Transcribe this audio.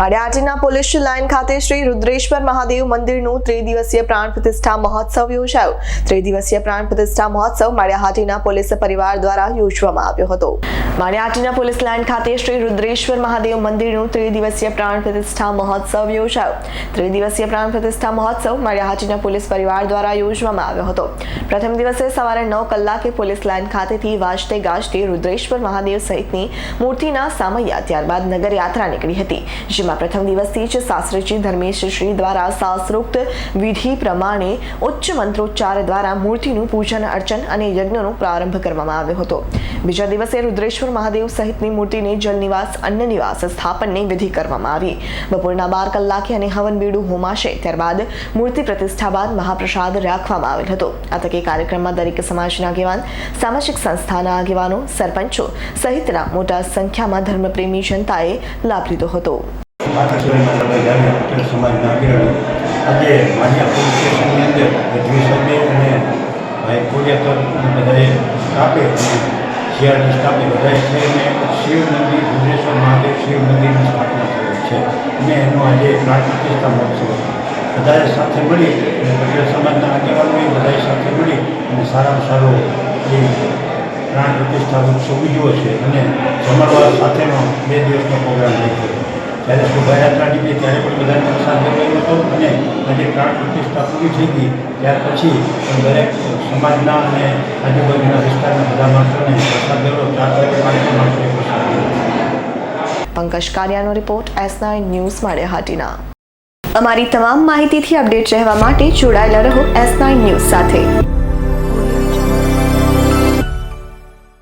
Maliya Hatina police line ખાતે શ્રી રુદ્રેશ્વર મહાદેવ મંદિરનું ત્રિદિવસીય પ્રાણ પ્રતિષ્ઠા મહોત્સવ યોજાયો. ત્રિદિવસીય પ્રાણ પ્રતિષ્ઠા મહોત્સવ માળિયાહાટીના પોલીસ પરિવાર દ્વારા યોજવામાં આવ્યો હતો. માળિયાહાટીના પોલીસ લાઇન ખાતે શ્રી રુદ્રેશ્વર મહાદેવ મંદિરનું ત્રિદિવસીય પ્રાણ પ્રતિષ્ઠા મહોત્સવ યોજાયો. ત્રિદિવસીય પ્રાણ પ્રતિષ્ઠા મહોત્સવ માળિયાહાટીના પોલીસ પરિવાર દ્વારા યોજવામાં આવ્યો હતો. પ્રથમ દિવસે સવારે નવ કલાકે પોલીસ લાઇન ખાતેથી વાજતે ગાજતે રુદ્રેશ્વર મહાદેવ સહિતની મૂર્તિના સામૈયા ત્યારબાદ નગર યાત્રા નીકળી હતી. જેમાં પ્રથમ દિવસથી જ શાસ્ત્રીજી ધર્મેશ શ્રી દ્વારા શાસ્ત્રોક્ત વિધિ પ્રમાણે ઉચ્ચ મંત્રોચ્ચાર દ્વારા મૂર્તિનું પૂજન અર્ચન અને યજ્ઞનો પ્રારંભ કરવામાં આવ્યો હતો. બીજા દિવસે રુદ્રેશ્વર મહાદેવ સહિતની મૂર્તિને જલનિવાસ અન્ન નિવાસ સ્થાપનની વિધિ કરવામાં આવી. બપોરના બાર કલાકે અને હવન બીડું હોમાશે, ત્યારબાદ મૂર્તિ પ્રતિષ્ઠા બાદ મહાપ્રસાદ રાખવામાં આવેલ હતો. આ તકે કાર્યક્રમમાં દરેક સમાજના આગેવાન, સામાજિક સંસ્થાના આગેવાનો, સરપંચો સહિતના મોટા સંખ્યામાં ધર્મપ્રેમી જનતાએ લાભ લીધો હતો. આજે માન્યા પોલીસ અંદર ગઢવી સાહેબે અને ભાઈ અને બધાએ સ્ટાફે અને સ્થાપિત સ્ટાફે છે થઈને શિવ મંદિર ભુવનેશ્વર મહાદેવ શિવ મંદિરની સ્થાપના કરેલ છે અને એનો આજે પ્રાણ પ્રતિષ્ઠા મહોત્સવ બધાએ સાથે મળી અને પટેલ સમાજના આગેવાનોએ બધાએ સાથે મળી અને સારામાં સારો એ પ્રાણ પ્રતિષ્ઠા ઉત્સવ ઉજવ્યો છે અને જમણવાર સાથેનો બે દિવસનો પ્રોગ્રામ રાખ્યો જ્યારે શોભાયાત્રા નીકળી ત્યારે પણ બધાને પ્રસાદ ગયો હતો અને આજે પ્રાણ પ્રતિષ્ઠા પૂરી થઈ ગઈ. ત્યાર પછી દરેક સમાજના અને આજુબાજુના વિસ્તારના બધા માણસોને પ્રસાદ ગયો ચાર વાગે પાંચસો માણસોને પ્રસાદ લેવો. Pankaj કારિયાનો report S nine news Maliyahatina. અમારી તમામ માહિતીથી અપડેટ રહેવા માટે જોડાયેલા રહો એસ નાઇન ન્યૂઝ સાથે.